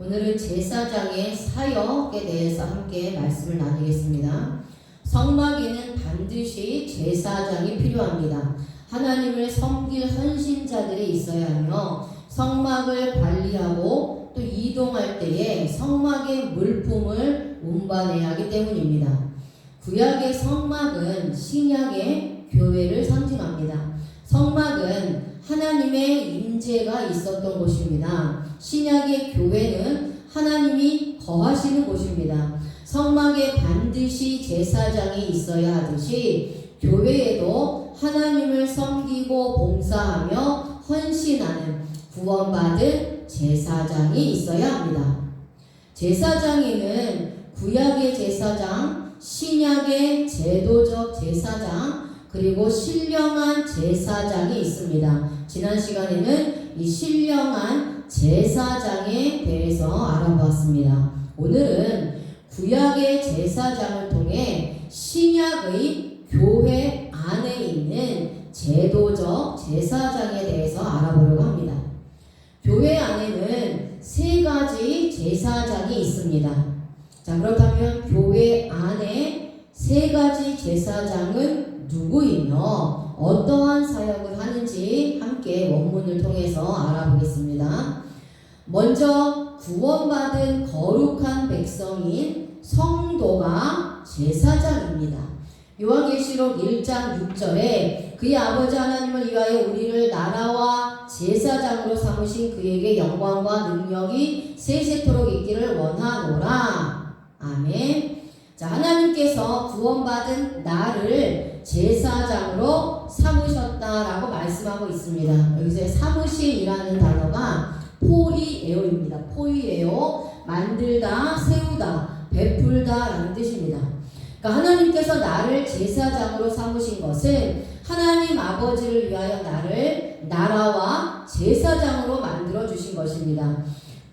오늘은 제사장의 사역에 대해서 함께 말씀을 나누겠습니다. 성막에는 반드시 제사장이 필요합니다. 하나님을 섬길 헌신자들이 있어야 하며 성막을 관리하고 또 이동할 때에 성막의 물품을 운반해야 하기 때문입니다. 구약의 성막은 신약의 교회를 상징합니다. 성막은 하나님의 임재가 있었던 곳입니다. 신약의 교회는 하나님이 거하시는 곳입니다. 성막에 반드시 제사장이 있어야 하듯이 교회에도 하나님을 섬기고 봉사하며 헌신하는 구원받은 제사장이 있어야 합니다. 제사장에는 구약의 제사장, 신약의 제도적 제사장, 그리고 신령한 제사장이 있습니다. 지난 시간에는 이 신령한 제사장에 대해서 알아보았습니다. 오늘은 구약의 제사장을 통해 신약의 교회 안에 있는 제도적 제사장에 대해서 알아보려고 합니다. 교회 안에는 세 가지 제사장이 있습니다. 자, 그렇다면 교회 안에 세 가지 제사장은 누구이며 어떠한 사역을 하는지 함께 원문을 통해서 알아보겠습니다. 먼저 구원받은 거룩한 백성인 성도가 제사장입니다. 요한계시록 1장 6절에 그의 아버지 하나님을 위하여 우리를 나라와 제사장으로 삼으신 그에게 영광과 능력이 세세토록 있기를 원하노라. 아멘. 자, 하나님께서 구원받은 나를 제사장으로 삼으셨다라고 말씀하고 있습니다. 여기서 삼으신이라는 단어가 포이에오입니다. 포이에오, 만들다, 세우다, 베풀다라는 뜻입니다. 그러니까 하나님께서 나를 제사장으로 삼으신 것은 하나님 아버지를 위하여 나를 나라와 제사장으로 만들어 주신 것입니다.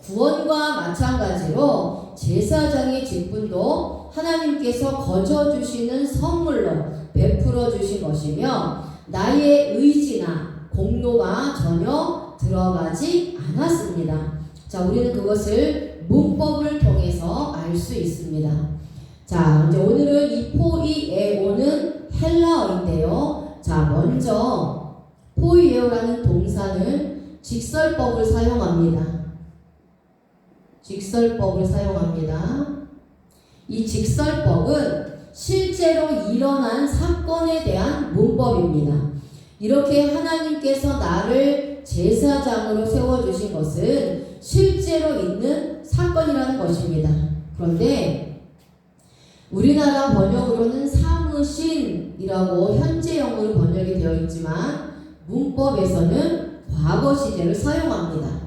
구원과 마찬가지로 제사장의 직분도 하나님께서 거저 주시는 선물로 베풀어 주신 것이며 나의 의지나 공로가 전혀 들어가지 않았습니다. 자, 우리는 그것을 문법을 통해서 알 수 있습니다. 자, 이제 오늘은 이 포이에오는 헬라어인데요. 자, 먼저 포이에오라는 동사는 직설법을 사용합니다. 직설법을 사용합니다. 이 직설법은 실제로 일어난 사건에 대한 문법입니다. 이렇게 하나님께서 나를 제사장으로 세워주신 것은 실제로 있는 사건이라는 것입니다. 그런데 우리나라 번역으로는 사무신이라고 현재형으로 번역이 되어 있지만 문법에서는 과거 시제를 사용합니다.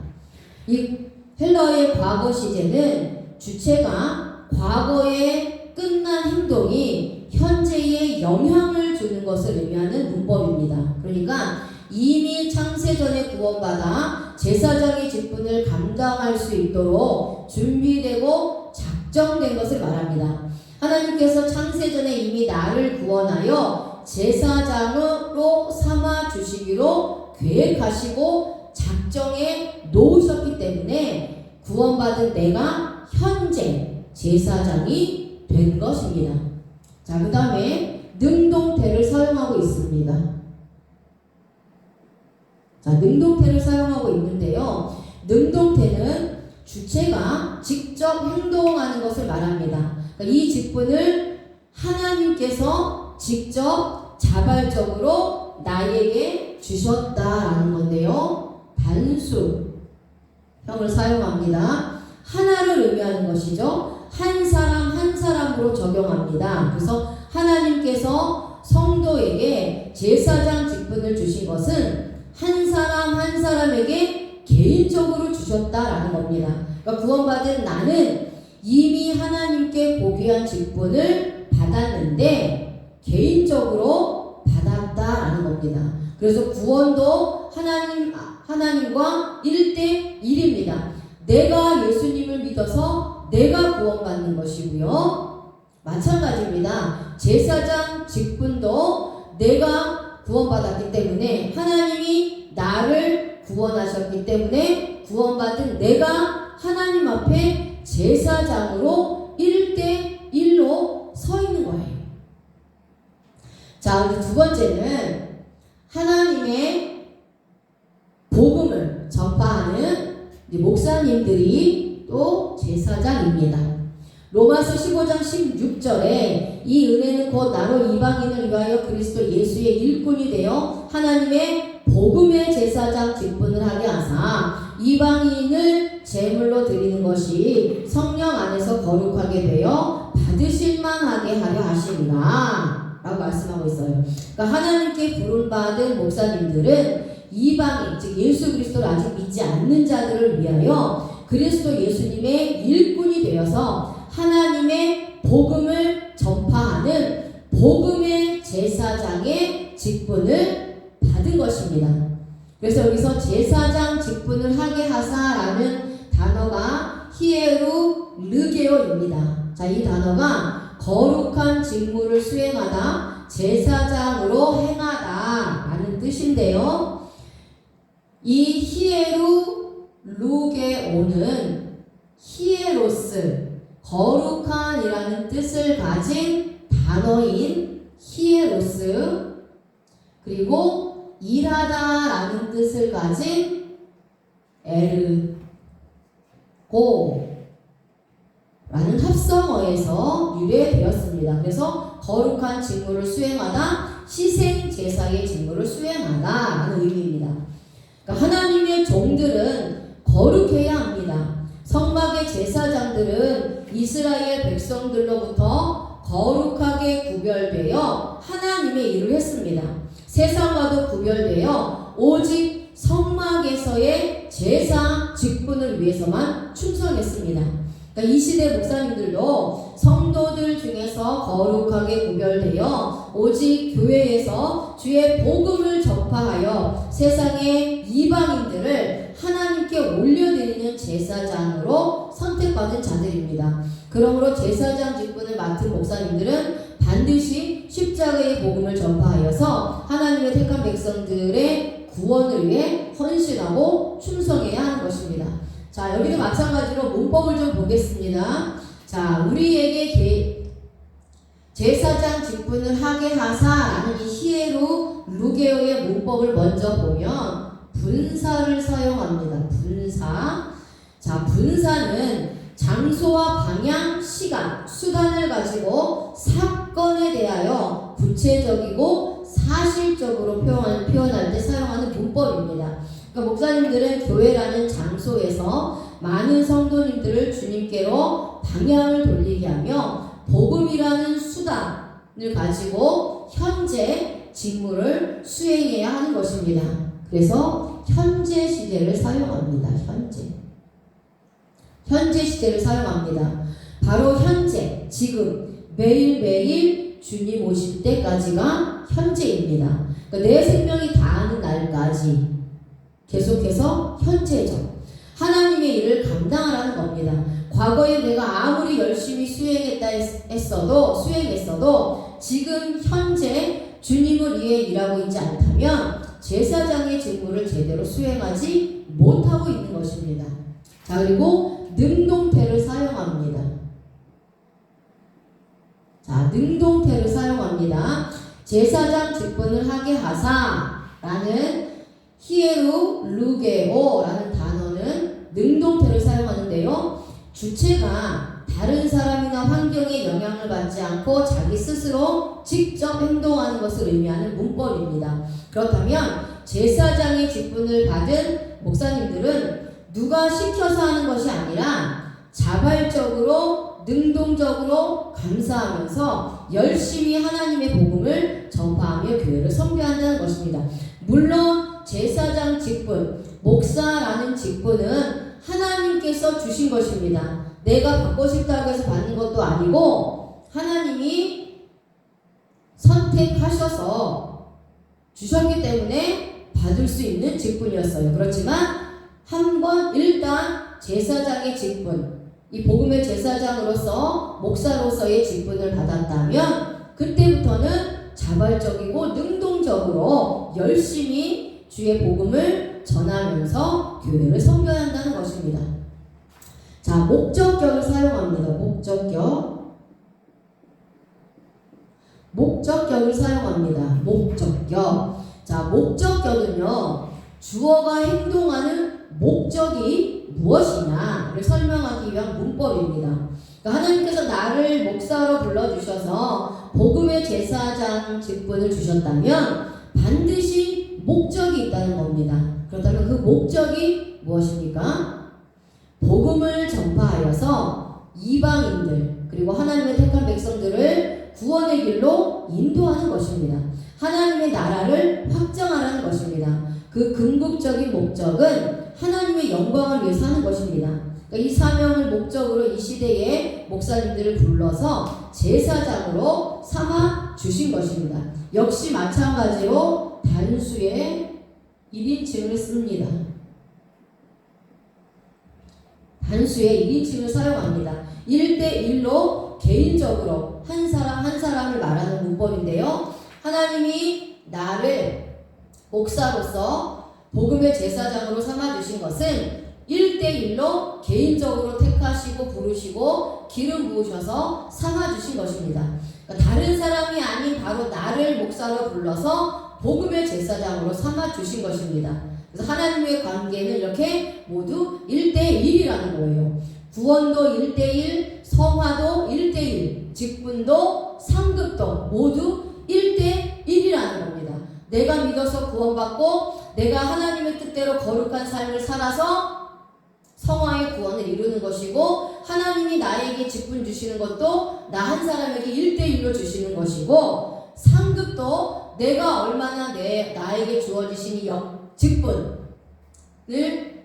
이 헬러의 과거 시제는 주체가 과거에 끝난 행동이 현재에 영향을 주는 것을 의미하는 문법입니다. 그러니까 이미 창세전에 구원받아 제사장의 직분을 감당할 수 있도록 준비되고 작정된 것을 말합니다. 하나님께서 창세전에 이미 나를 구원하여 제사장으로 삼아 주시기로 계획하시고 작정해 놓으셨기 때문에 구원받은 내가 현재 제사장이 된 것입니다. 자, 그 다음에 능동태를 사용하고 있습니다. 자, 능동태를 사용하고 있는데요. 능동태는 주체가 직접 행동하는 것을 말합니다. 그러니까 이 직분을 하나님께서 직접 자발적으로 나에게 주셨다라는 건데요. 단수 형을 사용합니다. 하나를 의미하는 것이죠. 한 사람 한 사람으로 적용합니다. 그래서 하나님께서 성도에게 제사장 직분을 주신 것은 한 사람 한 사람에게 개인적으로 주셨다라는 겁니다. 그러니까 구원받은 나는 이미 하나님께 고귀한 직분을 받았는데 개인적으로 받았다라는 겁니다. 그래서 구원도 하나님 하나님과 1대 1입니다. 내가 예수님을 믿어서 내가 구원받는 것이고요. 마찬가지입니다. 제사장 직분도 내가 구원받았기 때문에 하나님이 나를 구원하셨기 때문에 구원받은 내가 하나님 앞에 제사장으로 1대1로 서 있는 거예요. 자, 두 번째는 하나님의 복음을 전파하는 목사님들이 또 제사장입니다. 로마서 15장 16절에 이 은혜는 곧 나로 이방인을 위하여 그리스도 예수의 일꾼이 되어 하나님의 복음의 제사장 직분을 하게 하사 이방인을 제물로 드리는 것이 성령 안에서 거룩하게 되어 받으실 만하게 하려 하시니라 라고 말씀하고 있어요. 그러니까 하나님께 부름받은 목사님들은 이방인 즉 예수 그리스도를 아직 믿지 않는 자들을 위하여 그리스도 예수님의 일꾼이 되어서 하나님의 복음을 전파하는 복음의 제사장의 직분을 받은 것입니다. 그래서 여기서 제사장 직분을 하게 하사라는 단어가 히에루 르게오입니다. 자, 이 단어가 거룩한 직무를 수행하다 제사장으로 행하다라는 뜻인데요. 이 히에루 루게오는 히에로스 거룩한이라는 뜻을 가진 단어인 히에로스 그리고 일하다라는 뜻을 가진 에르고 라는 합성어에서 유래되었습니다. 그래서 거룩한 직무를 수행하다, 희생 제사의 직무를 수행하다라는 의미입니다. 그러니까 하나님의 종들은 거룩해야 합니다. 성막의 제사장들은 이스라엘 백성들로부터 거룩하게 구별되어 하나님의 일을 했습니다. 세상과도 구별되어 오직 성막에서의 제사 직분을 위해서만 충성했습니다. 그러니까 이 시대 목사님들도 성도들 중에서 거룩하게 구별되어 오직 교회에서 주의 복음을 전파하여 세상의 이방인들을 하나님께 올려드리는 제사장으로 선택받은 자들입니다. 그러므로 제사장 직분을 맡은 목사님들은 반드시 십자가의 복음을 전파하여서 하나님의 택한 백성들의 구원을 위해 헌신하고 충성해야 하는 것입니다. 자, 여기도 마찬가지로 문법을 좀 보겠습니다. 자, 우리에게 게, 제사장 직분을 하게 하사라는 이 히에로 루게오의 문법을 먼저 보면 분사를 사용합니다. 분사. 자, 분사는 장소와 방향, 시간, 수단을 가지고 사건에 대하여 구체적이고 사실적으로 표현, 표현할 때 사용하는 문법입니다. 그러니까 목사님들은 교회라는 장소에서 많은 성도님들을 주님께로 방향을 돌리게 하며 복음이라는 수단을 가지고 현재 직무를 수행해야 하는 것입니다. 그래서 현재 시제를 사용합니다. 현재. 현재 시제를 사용합니다. 바로 현재, 지금, 매일매일 주님 오실 때까지가 현재입니다. 그러니까 내 생명이 다하는 날까지 계속해서 현재죠. 하나님의 일을 감당하라는 겁니다. 과거에 내가 아무리 열심히 수행했다 했어도 수행했어도 지금 현재 주님을 위해 일하고 있지 않다면 제사장의 직무를 제대로 수행하지 못하고 있는 것입니다. 자 그리고 능동태를 사용합니다. 자 능동태를 사용합니다. 제사장 직분을 하게 하사라는 히에루 루게오라는 단어는 능동태를 사용하는데요. 주체가 다른 사람이나 환경의 영향을 받지 않고 자기 스스로 직접 행동하는 것을 의미하는 문법입니다. 그렇다면 제사장의 직분을 받은 목사님들은 누가 시켜서 하는 것이 아니라 자발적으로 능동적으로 감사하면서 열심히 하나님의 복음을 전파하며 교회를 선교한다는 것입니다. 물론 제사장 직분, 목사라는 직분은 하나님께서 주신 것입니다. 내가 받고 싶다고 해서 받는 것도 아니고 하나님이 선택하셔서 주셨기 때문에 받을 수 있는 직분이었어요. 그렇지만 한번 일단 제사장의 직분, 이 복음의 제사장으로서 목사로서의 직분을 받았다면 그때부터는 자발적이고 능동적으로 열심히 주의 복음을 전하면서 교회를 섬겨야 한다는 것입니다. 자, 목적격을 사용합니다. 목적격. 목적격을 사용합니다. 목적격. 자, 목적격은요, 주어가 행동하는 목적이 무엇이냐를 설명하기 위한 문법입니다. 그러니까 하나님께서 나를 목사로 불러주셔서 복음의 제사장 직분을 주셨다면 반드시 목적이 있다는 겁니다. 그렇다면 그 목적이 무엇입니까? 복음을 전파하여서 이방인들 그리고 하나님의 택한 백성들을 구원의 길로 인도하는 것입니다. 하나님의 나라를 확정하라는 것입니다. 그 궁극적인 목적은 하나님의 영광을 위해서 하는 것입니다. 그러니까 이 사명을 목적으로 이 시대에 목사님들을 불러서 제사장으로 삼아 주신 것입니다. 역시 마찬가지로 단수의 1인칭을 씁니다. 단수의 1인칭을 사용합니다. 1대1로 개인적으로 한 사람 한 사람을 말하는 문법인데요. 하나님이 나를 목사로서 복음의 제사장으로 삼아주신 것은 1대1로 개인적으로 택하시고 부르시고 기름 부으셔서 삼아주신 것입니다. 그러니까 다른 사람이 아닌 바로 나를 목사로 불러서 복음의 제사장으로 삼아주신 것입니다. 그래서 하나님의 관계는 이렇게 모두 1대1이라는 거예요. 구원도 1대1, 성화도 1대1, 직분도 상급도 모두 1대1이라는 겁니다. 내가 믿어서 구원받고 내가 하나님의 뜻대로 거룩한 삶을 살아서 성화의 구원을 이루는 것이고 하나님이 나에게 직분 주시는 것도 나 한 사람에게 1대1로 주시는 것이고 상급도 내가 얼마나 내 나에게 영, 직분을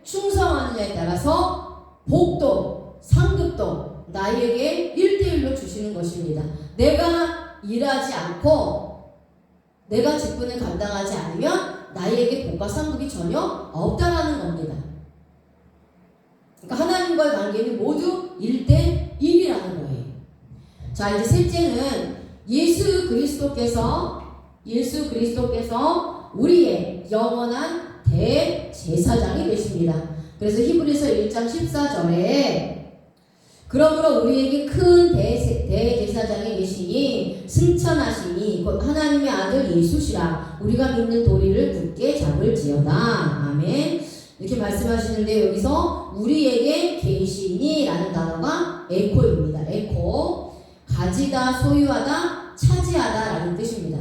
충성하느냐에 따라서 복도 상급도 나에게 1대1로 주시는 것입니다. 내가 일하지 않고 내가 직분을 감당하지 않으면 나에게 복과 상급이 전혀 없다라는 겁니다. 그러니까 하나님과의 관계는 모두 1대1이라는 거예요. 자, 이제 셋째는 예수 그리스도께서 예수 그리스도께서 우리의 영원한 대제사장이 되십니다. 그래서 히브리서 1장 14절에 그러므로 우리에게 큰 대, 대제사장이 계시니 승천하시니 곧 하나님의 아들 예수시라 우리가 믿는 도리를 굳게 잡을지어다. 아멘. 이렇게 말씀하시는데 여기서 우리에게 계시니라는 단어가 에코입니다. 에코 가지다 소유하다 차지하다라는 뜻입니다.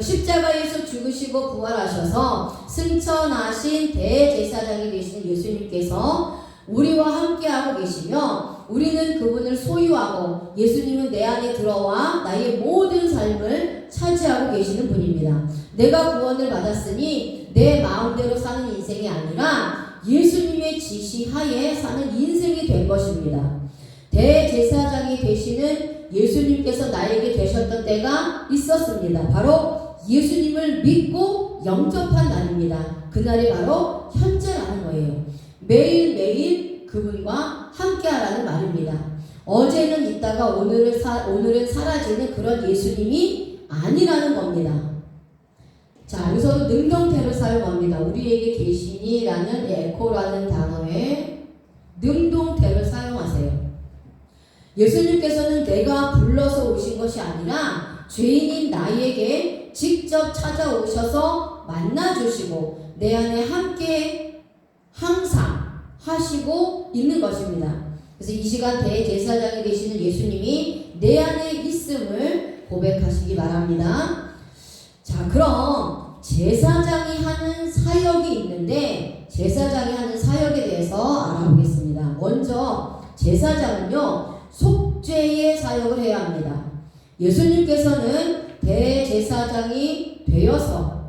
그러니까 십자가에서 죽으시고 부활하셔서 승천하신 대제사장이 되시는 예수님께서 우리와 함께하고 계시며 우리는 그분을 소유하고 예수님은 내 안에 들어와 나의 모든 삶을 차지하고 계시는 분입니다. 내가 구원을 받았으니 내 마음대로 사는 인생이 아니라 예수님의 지시하에 사는 인생이 된 것입니다. 대제사장이 되시는 예수님께서 나에게 되셨던 때가 있었습니다. 바로 예수님을 믿고 영접한 날입니다. 그날이 바로 현재라는 거예요. 매일매일 그분과 함께하라는 말입니다. 어제는 있다가 오늘은, 사, 오늘은 사라지는 그런 예수님이 아니라는 겁니다. 자, 여기서도 능동태를 사용합니다. 우리에게 계시니라는 에코라는 단어에 능동태를 사용하세요. 예수님께서는 내가 불러서 오신 것이 아니라 죄인인 나에게 직접 찾아오셔서 만나주시고 내 안에 함께 항상 하시고 있는 것입니다. 그래서 이 시간 대제사장이 되시는 예수님이 내 안에 있음을 고백하시기 바랍니다. 자, 그럼 제사장이 하는 사역이 있는데 제사장이 하는 사역에 대해서 알아보겠습니다. 먼저 제사장은요 속죄의 사역을 해야 합니다. 예수님께서는 대제사장이 되어서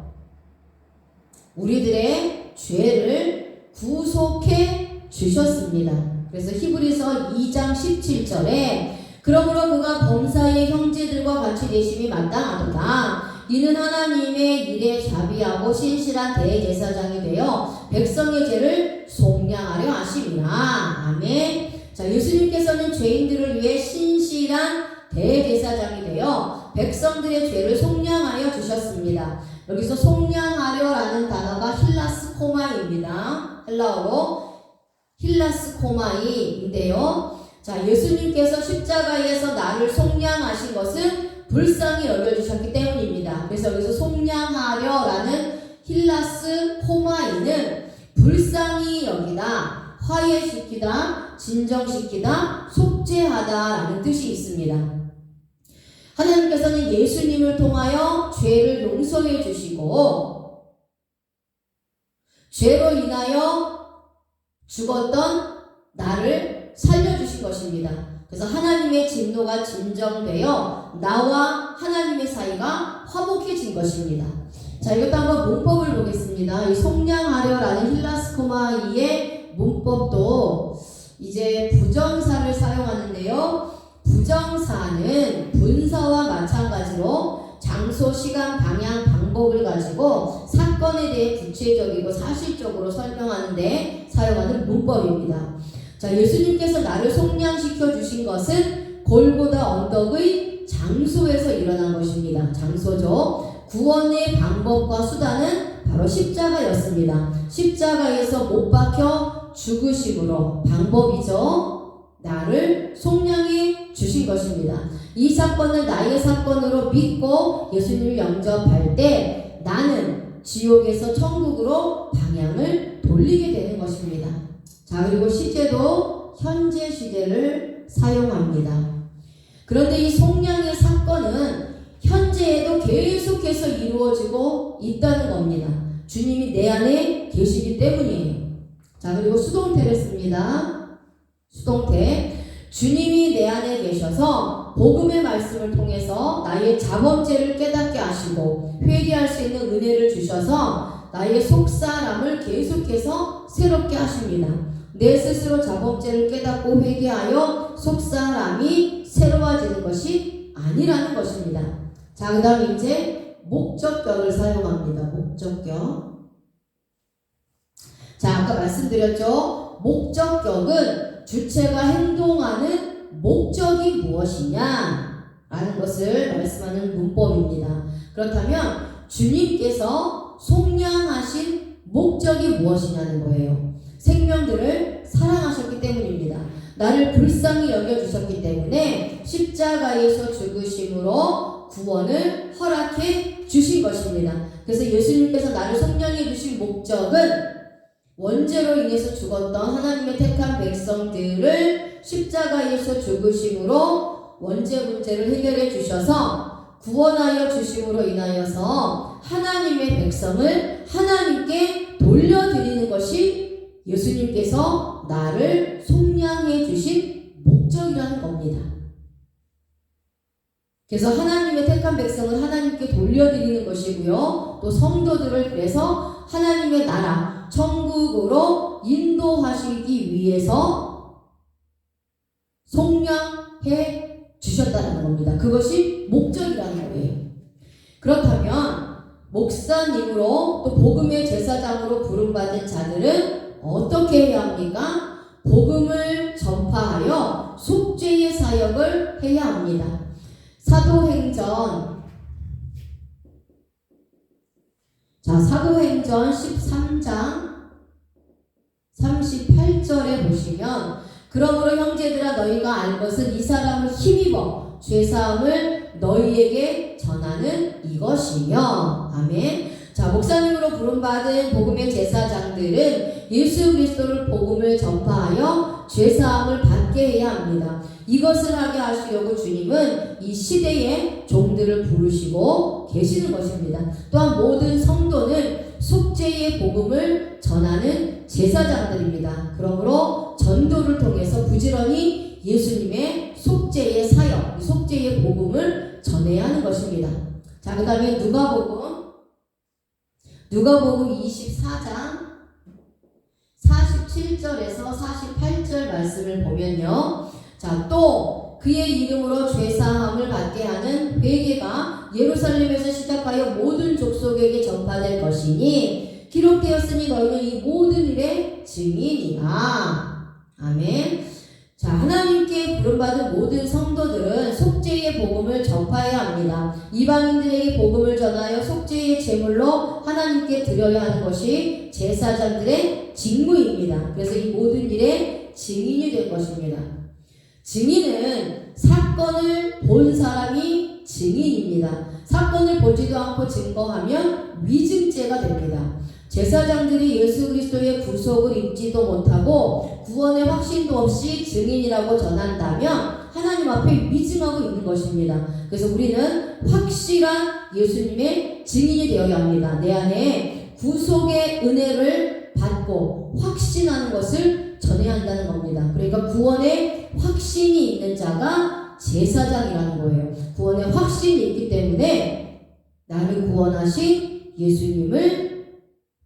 우리들의 죄를 구속해 주셨습니다. 그래서 히브리서 2장 17절에 그러므로 그가 범사의 형제들과 같이 되심이 마땅하도다. 이는 하나님의 일에 자비하고 신실한 대제사장이 되어 백성의 죄를 속량하려 하심이라. 아멘. 자, 예수님께서는 죄인들을 위해 신실한 대제사장이 되어 백성들의 죄를 속량하여 주셨습니다. 여기서 속량하려라는 단어가 힐라스 코마입니다. 히브리어로 힐라스 코마이인데요. 자, 예수님께서 십자가에서 나를 속량하신 것은 불쌍히 여겨주셨기 때문입니다. 그래서 여기서 속량하려라는 힐라스 코마이는 불쌍히 여기다, 화해시키다, 진정시키다, 속죄하다라는 뜻이 있습니다. 하나님께서는 예수님을 통하여 죄를 용서해 주시고 죄로 인하여 죽었던 나를 살려주신 것입니다. 그래서 하나님의 진노가 진정되어 나와 하나님의 사이가 화목해진 것입니다. 자, 이것도 한번 문법을 보겠습니다. 이 속량하려라는 힐라스코마이의 문법도 이제 부정사를 사용하는데요. 부정사는 분사와 마찬가지로 장소, 시간, 방향, 방법을 가지고 사건에 대해 구체적이고 사실적으로 설명하는데 사용하는 문법입니다. 자, 예수님께서 나를 속량시켜 주신 것은 골고다 언덕의 장소에서 일어난 것입니다. 장소죠. 구원의 방법과 수단은 바로 십자가였습니다. 십자가에서 못 박혀 죽으심으로 방법이죠. 나를 속량해 주신 것입니다. 이 사건을 나의 사건으로 믿고 예수님을 영접할 때 나는 지옥에서 천국으로 방향을 돌리게 되는 것입니다. 자, 그리고 시제도 현재 시제를 사용합니다. 그런데 이 속량의 사건은 현재에도 계속해서 이루어지고 있다는 겁니다. 주님이 내 안에 계시기 때문이에요. 자, 그리고 수동태를 씁니다. 수동태. 주님이 내 안에 계셔서 복음의 말씀을 통해서 나의 자범죄를 깨닫게 하시고 회개할 수 있는 은혜를 주셔서 나의 속사람을 계속해서 새롭게 하십니다. 내 스스로 자범죄를 깨닫고 회개하여 속사람이 새로워지는 것이 아니라는 것입니다. 자, 그 다음 이제 목적격을 사용합니다. 목적격. 자, 아까 말씀드렸죠. 목적격은 주체가 행동하는 목적이 무엇이냐? 라는 것을 말씀하는 문법입니다. 그렇다면 주님께서 속량하신 목적이 무엇이냐는 거예요. 생명들을 사랑하셨기 때문입니다. 나를 불쌍히 여겨주셨기 때문에 십자가에서 죽으심으로 구원을 허락해 주신 것입니다. 그래서 예수님께서 나를 속량해 주신 목적은 원죄로 인해서 죽었던 하나님의 택한 백성들을 십자가에서 죽으심으로 원죄 문제를 해결해 주셔서 구원하여 주심으로 인하여서 하나님의 백성을 하나님께 돌려드리는 것이 예수님께서 나를 속량해 주신 목적이라는 겁니다. 그래서 하나님의 택한 백성을 하나님께 돌려드리는 것이고요. 또 성도들을 그래서 하나님의 나라, 천국으로 인도하시기 위해서 속량해 주셨다는 겁니다. 그것이 목적이라는 거예요. 그렇다면 목사님으로 또 복음의 제사장으로 부름받은 자들은 어떻게 해야 합니까? 복음을 전파하여 속죄의 사역을 해야 합니다. 사도행전 자 사도행전 13장 38절에 보시면 그러므로 형제들아 너희가 알 것은 이 사람을 힘입어 죄사함을 너희에게 전하는 이것이며 아멘 자 목사님으로 부름받은 복음의 제사장들은 예수 그리스도를 복음을 전파하여 죄사함을 받게 해야 합니다. 이것을 하게 하시려고 주님은 이 시대에 종들을 부르시고 계시는 것입니다. 또한 모든 성도는 속죄의 복음을 전하는 제사장들입니다. 그러므로 전도를 통해서 부지런히 예수님의 속죄의 사역, 이 속죄의 복음을 전해야 하는 것입니다. 자, 그 다음에 누가복음, 누가복음 24장 47절에서 48절 말씀을 보면요. 자, 또 그의 이름으로 죄사함을 받게 하는 회개가 예루살렘에서 시작하여 모든 족속에게 전파될 것이니 기록되었으니 너희는 이 모든 일의 증인이라. 아멘. 자, 하나님께 부름받은 모든 성도들은 속죄의 복음을 전파해야 합니다. 이방인들에게 복음을 전하여 속죄의 제물로 하나님께 드려야 하는 것이 제사장들의 직무입니다. 그래서 이 모든 일에 증인이 될 것입니다. 증인은 사건을 본 사람이 증인입니다. 사건을 보지도 않고 증거하면 위증죄가 됩니다. 제사장들이 예수 그리스도의 구속을 입지도 못하고 구원의 확신도 없이 증인이라고 전한다면 하나님 앞에 위증하고 있는 것입니다. 그래서 우리는 확실한 예수님의 증인이 되어야 합니다. 내 안에 구속의 은혜를 받고 확신하는 것을 전해야 한다는 겁니다. 그러니까 구원의 확신이 있는 자가 제사장이라는 거예요. 구원의 확신이 있기 때문에 나를 구원하신 예수님을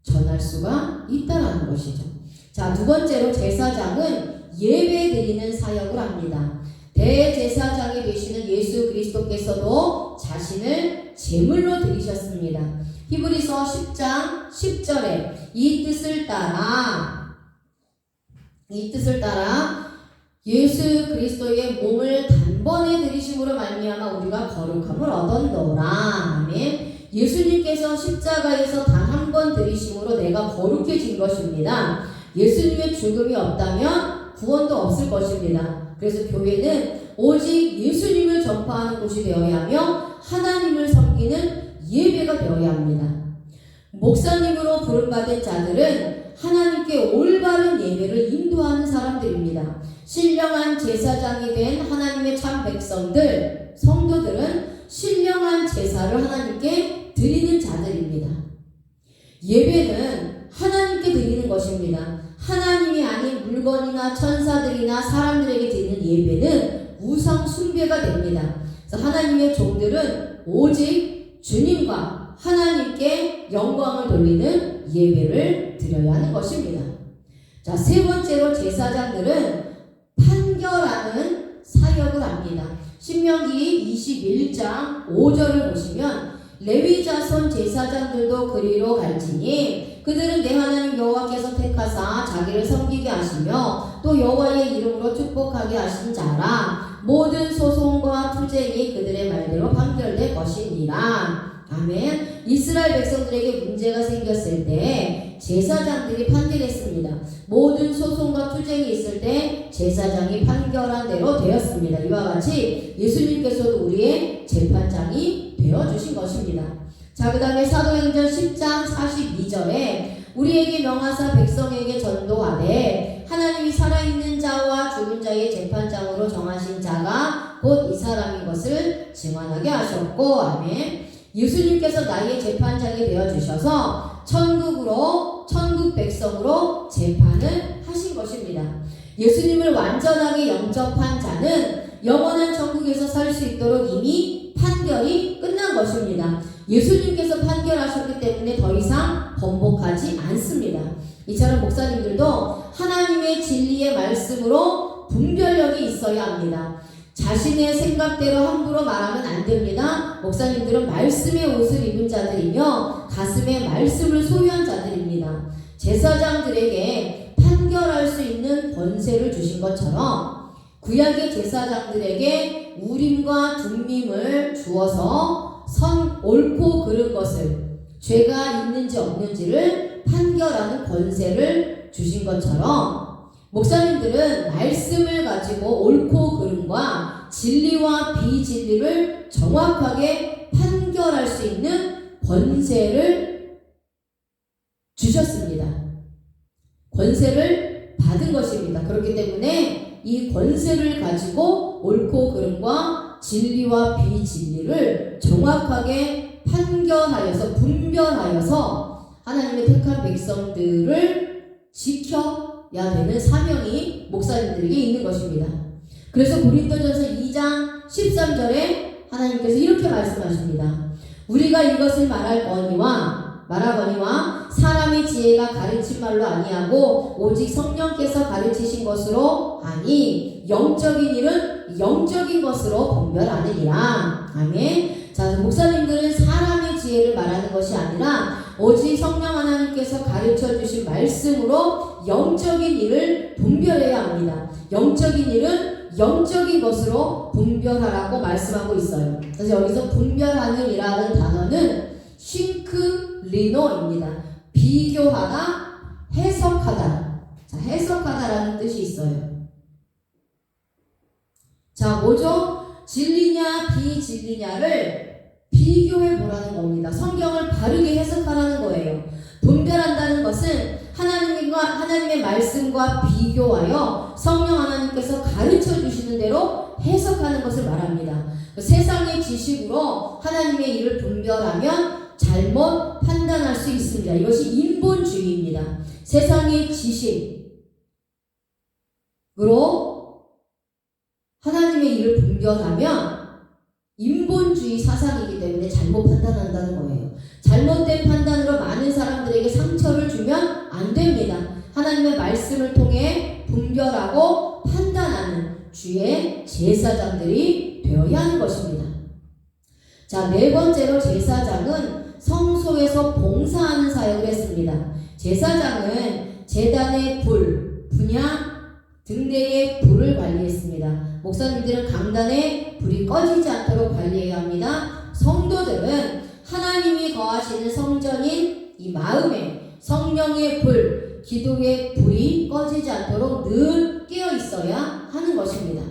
전할 수가 있다라는 것이죠. 자, 두 번째로 제사장은 예배 드리는 사역을 합니다. 대제사장이 되시는 예수 그리스도께서도 자신을 제물로 드리셨습니다. 히브리서 10장 10절에 이 뜻을 따라 이 뜻을 따라 예수 그리스도의 몸을 단번에 들이심으로 말미암아 우리가 거룩함을 얻었노라. 아멘. 예수님께서 십자가에서 단 한 번 들이심으로 내가 거룩해진 것입니다. 예수님의 죽음이 없다면 구원도 없을 것입니다. 그래서 교회는 오직 예수님을 전파하는 곳이 되어야 하며 하나님을 섬기는 예배가 되어야 합니다. 목사님으로 부름받은 자들은 하나님께 올바른 예배를 인도하는 사람들입니다. 신령한 제사장이 된 하나님의 참 백성들, 성도들은 신령한 제사를 하나님께 드리는 자들입니다. 예배는 하나님께 드리는 것입니다. 하나님이 아닌 물건이나 천사들이나 사람들에게 드리는 예배는 우상 숭배가 됩니다. 그래서 하나님의 종들은 오직 주님과 하나님께 영광을 돌리는 예배를 드려야 하는 것입니다. 자, 세 번째로 제사장들은 판결하는 사역을 합니다. 신명기 21장 5절을 보시면 레위 자손 제사장들도 그리로 갈지니 그들은 내 하나님 여호와께서 택하사 자기를 섬기게 하시며 또 여호와의 이름으로 축복하게 하신 자라 모든 소송과 투쟁이 그들의 말대로 판결될 것이니라 아멘. 이스라엘 백성들에게 문제가 생겼을 때 제사장들이 판결했습니다. 모든 소송과 투쟁이 있을 때 제사장이 판결한 대로 되었습니다. 이와 같이 예수님께서도 우리의 재판장이 되어주신 것입니다. 자, 그 다음에 사도행전 10장 42절에 우리에게 명하사 백성에게 전도하되 하나님이 살아있는 자와 죽은 자의 재판장으로 정하신 자가 곧 이 사람인 것을 증언하게 하셨고 아멘 예수님께서 나의 재판장이 되어 주셔서 천국으로 천국 백성으로 재판을 하신 것입니다. 예수님을 완전하게 영접한 자는 영원한 천국에서 살 수 있도록 이미 판결이 끝난 것입니다. 예수님께서 판결하셨기 때문에 더 이상 번복하지 않습니다. 이처럼 목사님들도 하나님의 진리의 말씀으로 분별력이 있어야 합니다. 자신의 생각대로 함부로 말하면 안 됩니다. 목사님들은 말씀의 옷을 입은 자들이며 가슴에 말씀을 소유한 자들입니다. 제사장들에게 판결할 수 있는 권세를 주신 것처럼 구약의 제사장들에게 우림과 둠림을 주어서 선 옳고 그른 것을 죄가 있는지 없는지를 판결하는 권세를 주신 것처럼 목사님들은 말씀을 가지고 옳고 그름과 진리와 비진리를 정확하게 판결할 수 있는 권세를 주셨습니다. 권세를 받은 것입니다. 그렇기 때문에 이 권세를 가지고 옳고 그름과 진리와 비진리를 정확하게 판결하여서 분별하여서 하나님의 택한 백성들을 지켜야 되는 사명이 목사님들에게 있는 것입니다. 그래서 고린도전서 2장 13절에 하나님께서 이렇게 말씀하십니다. 우리가 이것을 말할 거니와 말하거니와 사람의 지혜가 가르친 말로 아니하고 오직 성령께서 가르치신 것으로 아니 영적인 일은 영적인 것으로 분별하느니라. 아멘. 자 목사님들은 사람의 지혜를 말하는 것이 아니라 오직 성령 하나님께서 가르쳐 주신 말씀으로 영적인 일을 분별해야 합니다. 영적인 일은 영적인 것으로 분별하라고 말씀하고 있어요 그래서 여기서 분별하는 이라는 단어는 싱크 리노입니다. 비교하다, 해석하다. 자, 해석하다라는 뜻이 있어요. 자, 뭐죠? 진리냐, 비진리냐를 비교해 보라는 겁니다. 성경을 바르게 해석하라는 거예요. 분별한다는 것은 하나님과 하나님의 말씀과 비교하여 성령 하나님께서 가르쳐 주시는 대로 해석하는 것을 말합니다. 세상의 지식으로 하나님의 일을 분별하면 잘못 판단할 수 있습니다. 이것이 인본주의입니다. 세상의 지식으로 하나님의 일을 분별하면 인본주의 사상이기 때문에 잘못 판단한다는 거예요. 잘못된 판단으로 많은 사람들에게 됩니다. 하나님의 말씀을 통해 분별하고 판단하는 주의 제사장들이 되어야 하는 것입니다. 자, 네 번째로 제사장은 성소에서 봉사하는 사역을 했습니다. 제사장은 재단의 불, 분야, 등대의 불을 관리했습니다. 목사님들은 강단에 불이 꺼지지 않도록 관리해야 합니다. 성도들은 하나님이 거하시는 성전인 이 마음에 성령의 불, 기도의 불이 꺼지지 않도록 늘 깨어 있어야 하는 것입니다.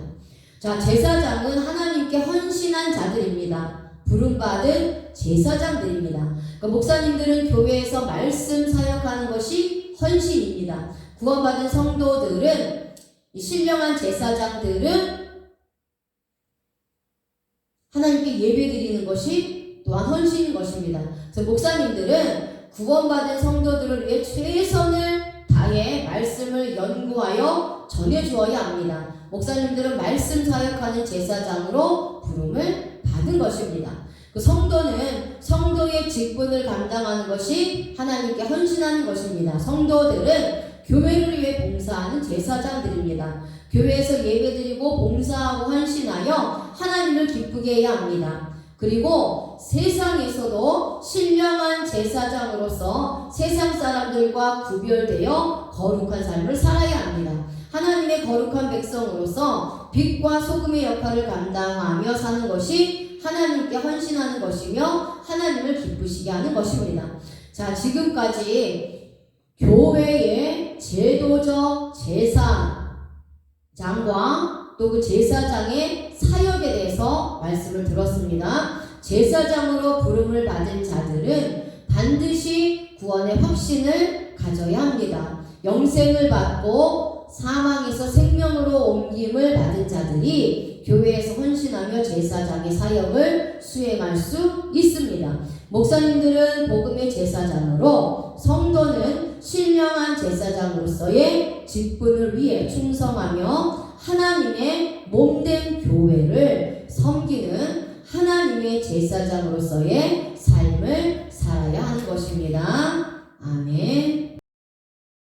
자, 제사장은 하나님께 헌신한 자들입니다. 부름받은 제사장들입니다. 그러니까 목사님들은 교회에서 말씀 사역하는 것이 헌신입니다. 구원받은 성도들은 이 신령한 제사장들은 하나님께 예배드리는 것이 또한 헌신인 것입니다. 그래서 목사님들은 구원받은 성도들을 위해 최선을 다해 말씀을 연구하여 전해주어야 합니다. 목사님들은 말씀 사역하는 제사장으로 부름을 받은 것입니다. 그 성도는 성도의 직분을 감당하는 것이 하나님께 헌신하는 것입니다. 성도들은 교회를 위해 봉사하는 제사장들입니다. 교회에서 예배드리고 봉사하고 헌신하여 하나님을 기쁘게 해야 합니다. 그리고 세상에서도 신령한 제사장으로서 세상 사람들과 구별되어 거룩한 삶을 살아야 합니다. 하나님의 거룩한 백성으로서 빛과 소금의 역할을 감당하며 사는 것이 하나님께 헌신하는 것이며 하나님을 기쁘시게 하는 것입니다. 자, 지금까지 교회의 제도적 제사장과 또 그 제사장의 사역에 대해서 말씀을 들었습니다. 제사장으로 부름을 받은 자들은 반드시 구원의 확신을 가져야 합니다. 영생을 받고 사망에서 생명으로 옮김을 받은 자들이 교회에서 헌신하며 제사장의 사역을 수행할 수 있습니다. 목사님들은 복음의 제사장으로 성도는 신령한 제사장으로서의 직분을 위해 충성하며 하나님의 몸된 교회를 섬기는 하나님의 제사장으로서의 삶을 살아야 하는 것입니다. 아멘.